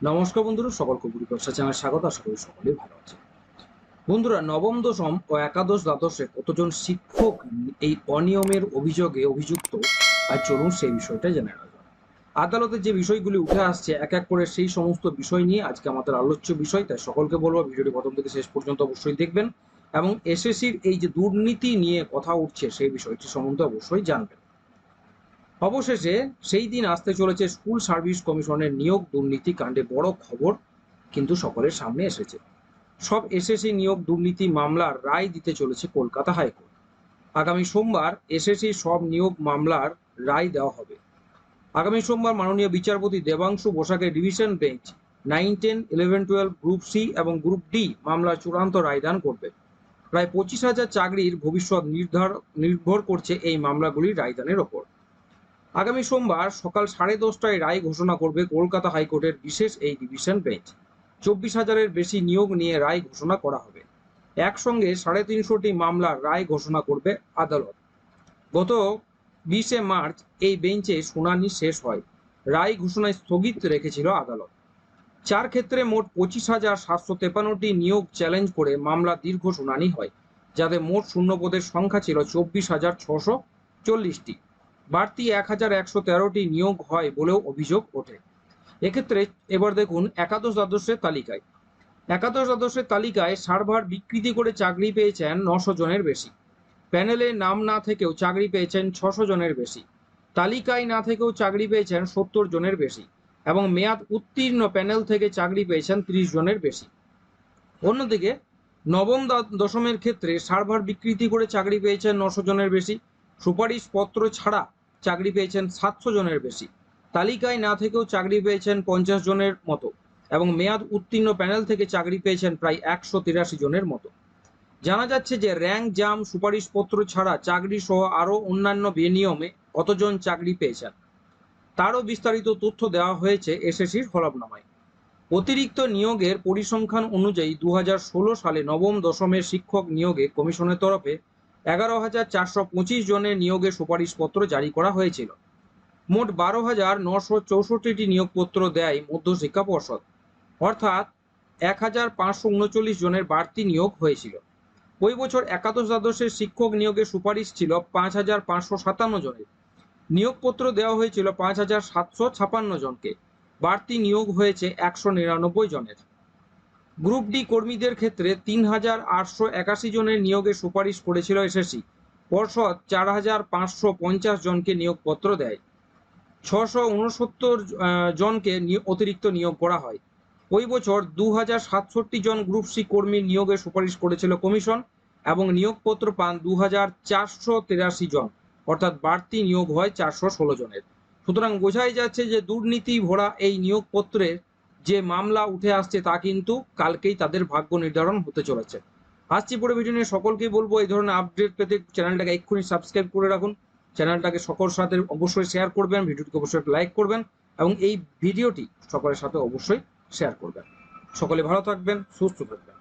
নমস্কার বন্ধুরা সকলকে ব্যবসা চ্যানেল স্বাগত, আশা করি সকলেই ভালো আছে বন্ধুরা, নবম দশম ও একাদশ দ্বাদশে কতজন শিক্ষক এই অনিয়মের অভিযোগে অভিযুক্ত? আর চলুন সেই বিষয়টা জেনে নেওয়া যাক। আদালতে যে বিষয়গুলি উঠে আসছে, এক এক করে সেই সমস্ত বিষয় নিয়ে আজকে আমাদের আলোচ্য বিষয়, তাই সকলকে বলব ভিডিওটি প্রথম থেকে শেষ পর্যন্ত অবশ্যই দেখবেন এবং এসএসসির এই যে দুর্নীতি নিয়ে কথা উঠছে, সেই বিষয়টি সম্বন্ধে অবশ্যই জানবেন। অবশেষে সেই দিন আসতে চলেছে স্কুল সার্ভিস কমিশনের নিয়োগ দুর্নীতি কাণ্ডে বড় খবর, কিন্তু সকলের সামনে এসেছে। সব এসএসসি নিয়োগ দুর্নীতি মামলার রায় দিতে চলেছে কলকাতা হাইকোর্ট। আগামী সোমবার এসএসসি সব নিয়োগ মামলার রায় দেওয়া হবে। আগামী সোমবার মাননীয় বিচারপতি Debangshu বসাকের division bench nine, ten, eleven, twelve, group C এবং গ্রুপ ডি মামলার চূড়ান্ত রায়দান করবে। প্রায় পঁচিশ হাজার চাকরির ভবিষ্যৎ নির্ধার, নির্ভর করছে এই মামলাগুলির রায়দানের ওপর। আগামী সোমবার সকাল সাড়ে দশটায় রায় ঘোষণা করবে কলকাতা হাইকোর্টের বিশেষ এই ডিভিশন বেঞ্চ। চব্বিশ হাজারের বেশি নিয়োগ নিয়ে রায় ঘোষণা করা হবে। একসঙ্গে সাড়ে তিনশোটি মামলার রায় ঘোষণা করবে আদালত। গত বিশে মার্চ এই বেঞ্চে শুনানি শেষ হয়। রায় ঘোষণায় স্থগিত রেখেছিল আদালত। চার ক্ষেত্রে মোট পঁচিশ হাজার সাতশো তেপান্নটি নিয়োগ চ্যালেঞ্জ করে মামলা দীর্ঘ শুনানি হয়, যাতে মোট শূন্যপদের সংখ্যা ছিল চব্বিশ হাজার ছশো চল্লিশটি। বাড়তি এক হাজার একশো তেরোটি নিয়োগ হয় বলেও অভিযোগ ওঠে। এক্ষেত্রে এবার দেখুন একাদশ দ্বাদশের তালিকায়। একাদশ দ্বাদশের তালিকায় সার্ভার বিকৃতি করে চাকরি পেয়েছেন নশো জনের বেশি। প্যানেলে নাম না থেকেও চাকরি পেয়েছেন ছশো জনের বেশি। তালিকায় না থেকেও চাকরি পেয়েছেন সত্তর জনের বেশি এবং মেয়াদ উত্তীর্ণ প্যানেল থেকে চাকরি পেয়েছেন ত্রিশ জনের বেশি। অন্যদিকে নবম দশমের ক্ষেত্রে সার্ভার বিকৃতি করে চাকরি পেয়েছেন নশো জনের বেশি। সুপারিশপত্র ছাড়া চাকরি পেয়েছেন সাতশো জনের বেশি। তালিকায় না থেকেও চাকরি পেয়েছেন পঞ্চাশ জনের মতো এবং মেয়াদ উত্তীর্ণ প্যানেল থেকে চাকরি পেয়েছেন প্রায় একশো তিরাশি জনের মতো। জানা যাচ্ছে যে র্যাঙ্ক জাম সুপারিশপত্র ছাড়া চাকরি সহ আরও অন্যান্য বেনিয়মে কতজন চাকরি পেয়েছেন? তারও বিস্তারিত তথ্য দেওয়া হয়েছে এসএসসির হলফনামায় অতিরিক্ত নিয়োগের পরিসংখ্যান অনুযায়ী দু হাজার ষোলো সালে নবম দশমের শিক্ষক নিয়োগে কমিশনের তরফে এগারো হাজার চারশো পঁচিশ জনের নিয়োগের সুপারিশপত্র জারি করা হয়েছিল। মোট বারো হাজার নশো চৌষট্টিটি নিয়োগপত্র দেয় মধ্যশিক্ষা পর্ষদ। অর্থাৎ এক হাজার পাঁচশো উনচল্লিশ জনের বাড়তি নিয়োগ হয়েছিল। ওই বছর একাদশ দ্বাদশের শিক্ষক নিয়োগের সুপারিশ ছিল পাঁচ হাজার পাঁচশো সাতান্ন জনের। নিয়োগপত্র দেওয়া হয়েছিল পাঁচ হাজার সাতশো ছাপান্ন জনকে। বাড়তি নিয়োগ হয়েছে একশো নিরানব্বই জনের। গ্রুপ ডি কর্মীদের ক্ষেত্রে তিন হাজার আটশো একাশি জনের নিয়োগের সুপারিশ করেছিল এসএসসি পর্ষদ চার হাজার পাঁচশো পঞ্চাশ জনকে নিয়োগপত্র দেয়। ছশো উনসত্তর জনকে অতিরিক্ত নিয়োগ করা হয়। ওই বছর দু হাজার সাতষট্টি জন গ্রুপ সি কর্মীর নিয়োগের সুপারিশ করেছিল কমিশন এবং নিয়োগপত্র পান দু হাজার চারশো তেরাশি জন, অর্থাৎ বাড়তি নিয়োগ হয় চারশো ষোলো জনের। সুতরাং বোঝাই যাচ্ছে যে দুর্নীতি ভরা এই নিয়োগপত্রের যে মামলা উঠে আসছে তা কিন্তু কালকেই তাদের ভাগ্য নির্ধারণ হতে চলেছে। আসছি পরে ভিডিও নিয়ে সকলকেই বলব এই ধরনের আপডেট পেতে চ্যানেলটাকে এক্ষুনি সাবস্ক্রাইব করে রাখুন। চ্যানেলটাকে সকল সাথে অবশ্যই শেয়ার করবেন, ভিডিওটিকে অবশ্যই লাইক করবেন এবং এই ভিডিওটি সকলের সাথে অবশ্যই শেয়ার করবেন। সকলে ভালো থাকবেন, সুস্থ থাকবেন।